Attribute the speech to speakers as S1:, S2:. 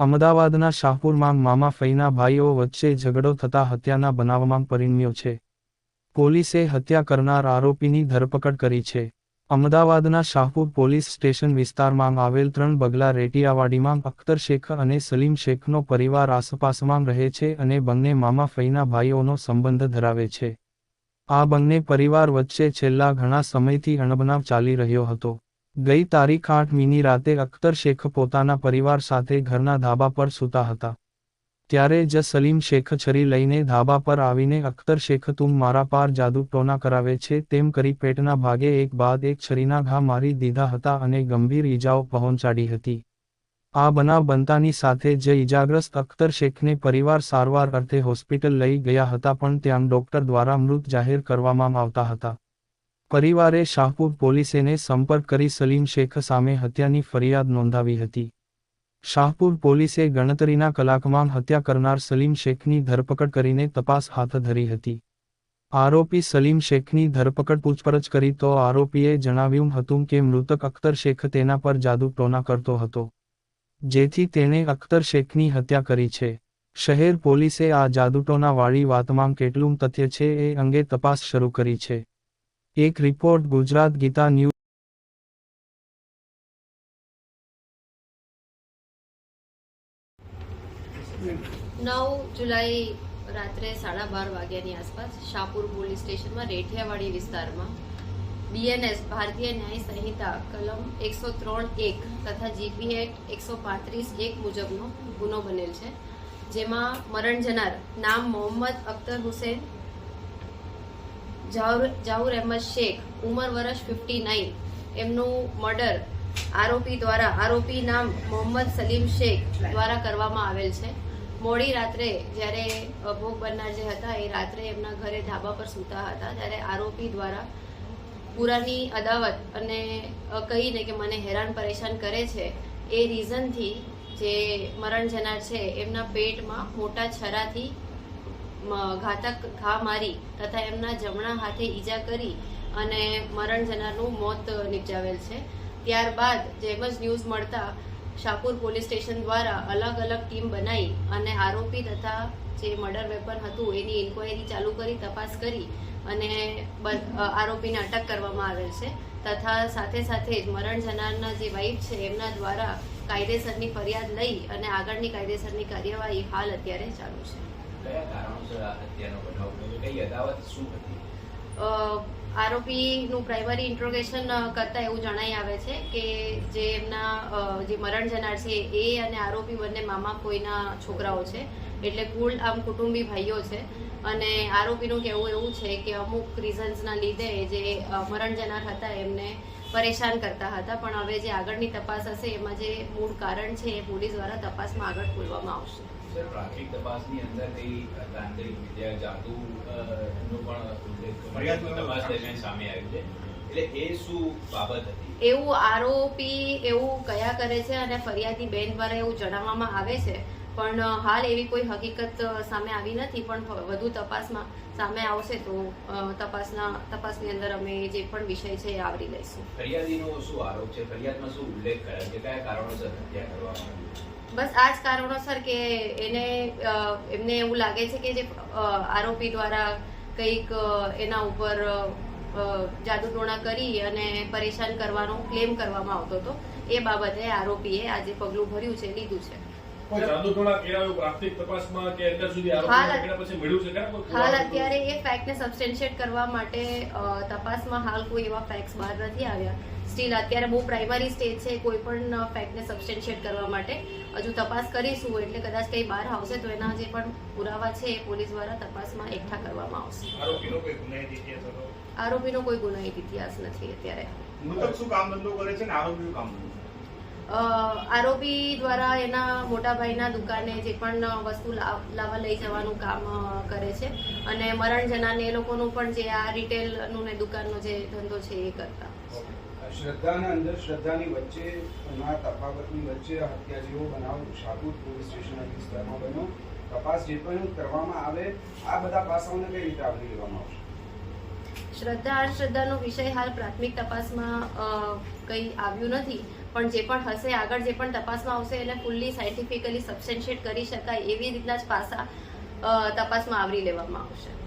S1: અમદાવાદના શાહપુરમાં મામા ફઈના ભાઈઓ વચ્ચે ઝઘડો થતા હત્યાના બનાવમાં પરિણમ્યો છે. પોલીસે હત્યા કરનાર આરોપીની ધરપકડ કરી છે. અમદાવાદના શાહપુર પોલીસ સ્ટેશન વિસ્તારમાં આવેલ ત્રણ બગલા રેટિયાવાડીમાં અખ્તર શેખ અને સલીમ શેખનો પરિવાર આસપાસમાં રહે છે અને બંને મામા ફઈના ભાઈઓનો સંબંધ ધરાવે છે. આ બંને પરિવાર વચ્ચે છેલ્લા ઘણા સમયથી અણબનાવ ચાલી રહ્યો હતો. ગઈ તારીખ આઠ મીની રાતે અખ્તર શેખ પોતાના પરિવાર સાથે ઘરના ધાબા પર સૂતા હતા. ત્યારે જ સલીમ શેખ છરી લઈને ધાબા પર આવીને અખ્તર શેખ તું મારા પાર જાદુ ટોના કરાવે છે તેમ કરી પેટના ભાગે એક બાદ એક છરીના ઘા મારી દીધા હતા અને ગંભીર ઈજાઓ પહોંચાડી હતી. આ બનાવ બનતાની સાથે જ ઈજાગ્રસ્ત અખ્તર શેખને પરિવાર સારવાર અર્થે હોસ્પિટલ લઈ ગયા હતા પણ ત્યાં ડોક્ટર દ્વારા મૃત જાહેર કરવામાં આવતા હતા. પરિવારે શાહપુર પોલીસેને સંપર્ક કરી સલીમ શેખ સામે હત્યાની ફરિયાદ નોંધાવી હતી. શાહપુર પોલીસે ગણતરીના કલાકમાં હત્યા કરનાર સલીમ શેખની ધરપકડ કરીને તપાસ હાથ ધરી હતી. આરોપી સલીમ શેખની ધરપકડ પૂછપરછ કરી તો આરોપીએ જણાવ્યું હતું કે મૃતક અખ્તર શેખ તેના પર જાદુ ટોના કરતો હતો. જેથી તેણે અખ્તર શેખની હત્યા કરી છે. શહેર પોલીસે આ જાદુટોના વાળી વાતમાં કેટલું તથ્ય છે એ અંગે તપાસ શરૂ કરી છે. એક રિપોર્ટ ગુજરાત ગીતા ન્યૂઝ
S2: નવ જુલાઈ રાત્રે સાડા બાર વાગ્યાની આસપાસ શાહપુર પોલીસ સ્ટેશનમાં રેઠિયાવાડી વિસ્તારમાં બીએનએસ ભારતીય ન્યાય સંહિતા કલમ એકસો ત્રણ એક તથા જીપી એક્ટ એકસો પાંત્રીસ એક મુજબનો ગુનો બનેલ છે, જેમાં મરણ જનાર નામ મોહમ્મદ અખ્તર હુસેન જાઉર અહેમદ શેખ, ઉંમર વર્ષ ફિફ્ટી નાઇન એમનું મર્ડર આરોપી દ્વારા, આરોપી નામ મોહમ્મદ સલીમ શેખ દ્વારા કરવામાં આવેલ છે. મોડી રાત્રે જ્યારે ભોગ બનનાર જે હતા, એ રાત્રે એમના ઘરે ધાબા પર સૂતા હતા, ત્યારે આરોપી દ્વારા પુરાની અદાવત અને કહીને કે મને હેરાન પરેશાન કરે છે, એ રીઝનથી જે મરણ જનાર છે, એમના પેટમાં મોટા છરાથી ઘાતક, ઘા મારી તથા એમના જમણા હાથે ઈજા કરી અને મરણ જનારનું મોત નિપજાવેલ છે. ત્યારબાદ જેમ જ ન્યૂઝ મળતા શાહપુર પોલીસ સ્ટેશન દ્વારા અલગ અલગ ટીમ બનાવી અને આરોપી તથા જે મર્ડર વેપન હતું એની ઇન્કવાયરી ચાલુ કરી, તપાસ કરી અને આરોપીને અટક કરવામાં આવેલ છે. તથા સાથે સાથે જ મરણ જનારના જે વાઇફ છે એમના દ્વારા કાયદેસરની ફરિયાદ લઈ અને આગળની કાયદેસરની કાર્યવાહી હાલ અત્યારે ચાલુ છે. આરોપીનું પ્રાઇમરી ઇન્ટ્રોગેશન કરતા એવું જણાઈ આવે છે કે જે એમના જે મરણ જનાર છે એ અને આરોપી બંને મામા કોઈના છોકરાઓ છે. એટલે કુલ આમ કુટુંબી ભાઈઓ છે. અને આરોપીનું કહેવું એવું છે કે અમુક રીઝન્સના લીધે જે મરણ જનાર હતા એમને પરેશાન કરતા હતા. પણ હવે જે આગળની તપાસ હશે એમાં જે મૂળ કારણ છે એ પોલીસ દ્વારા તપાસમાં આગળ ખોલવામાં આવશે.
S3: સર પ્રાથમિક તપાસની અંદર કઈ તાંત્રિક વિદ્યા જાદુ નો પણ તપાસ દરમિયાન સામે આવ્યું છે. એટલે એ શું બાબત હતી?
S2: એવું આરોપી એવું કયા કરે છે અને ફરિયાદી બેન દ્વારા એવું જણાવવામાં આવે છે? પણ હાલ એવી કોઈ હકીકત સામે આવી નથી પણ વધુ તપાસમાં સામે આવશે તો તપાસના તપાસની અંદર અમે જે પણ વિષય છે એ આવરી લઈશું.
S3: ફરિયાદીનો શું આરોપ છે? ફરિયાદમાં શું ઉલ્લેખ કરાયો છે? કયા કારણોસર હત્યા કરવામાં
S2: બસ આ જ કારણોસર કે એને એમને એવું લાગે છે કે જે આરોપી દ્વારા કંઈક એના ઉપર જાદુટોણા કરી અને પરેશાન કરવાનો ક્લેમ કરવામાં આવતો હતો. એ બાબતે આરોપીએ આજે પગલું ભર્યું છે લીધું છે. હાલ-? અત્યારે એ ફેક્ટને સબસ્ટેન્શિએટ કરવા માટે તપાસમાં હાલ કોઈ એવા ફેક્ટ્સ બહાર નથી આવ્યા. સ્ટીલ અત્યારે બહુ પ્રાઇમરી સ્ટેજ છે કોઈ પણ ફેક્ટને સબસ્ટેન્શિએટ કરવા માટે. હજુ તપાસ કરીશું એટલે કદાચ કંઈ બહાર આવશે તો એના જે પણ પુરાવા છે એ પોલીસ દ્વારા તપાસમાં એકઠા કરવામાં આવશે.
S4: આરોપીનો કોઈ ગુનાહિત ઇતિહાસ હતો?
S2: આરોપીનો કોઈ ગુનાહિત ઇતિહાસ નથી અત્યારે.
S5: મૃતક શું કામ ધંધો કરે છે ને આરોપી કામ ધંધો?
S2: આરોપી દ્વારા એના મોટા ભાઈના દુકાને જે પણ વસ્તુ લાવવા લઈ જવાનું કામ કરે છે. અને મરણ જનાને એ લોકોનું પણ જે આ રિટેલનું ને દુકાનનો જે ધંધો છે એ કરતા.
S6: શ્રદ્ધા અંદર શ્રદ્ધાની વચ્ચે ના તફાવતની વચ્ચે હત્યા જેવો બનાવ શાહપુર પોલીસ સ્ટેશનના વિસ્તારમાં બન્યો. તપાસ જે પણ કરવામાં આવે આ બધા પાસાઓને કઈ રીતે આવરી લેવામાં આવશે?
S2: શ્રદ્ધા અંધશ્રદ્ધાનો વિષય હાલ પ્રાથમિક તપાસમાં કંઈ આવ્યું નથી. પણ જે પણ હશે, આગળ જે પણ તપાસમાં આવશે, એને ફૂલ્લી સાયન્ટિફિકલી સબસ્ટેન્શિયેટ કરી શકાય એવી રીતના જ પાસા તપાસમાં આવરી લેવામાં આવશે.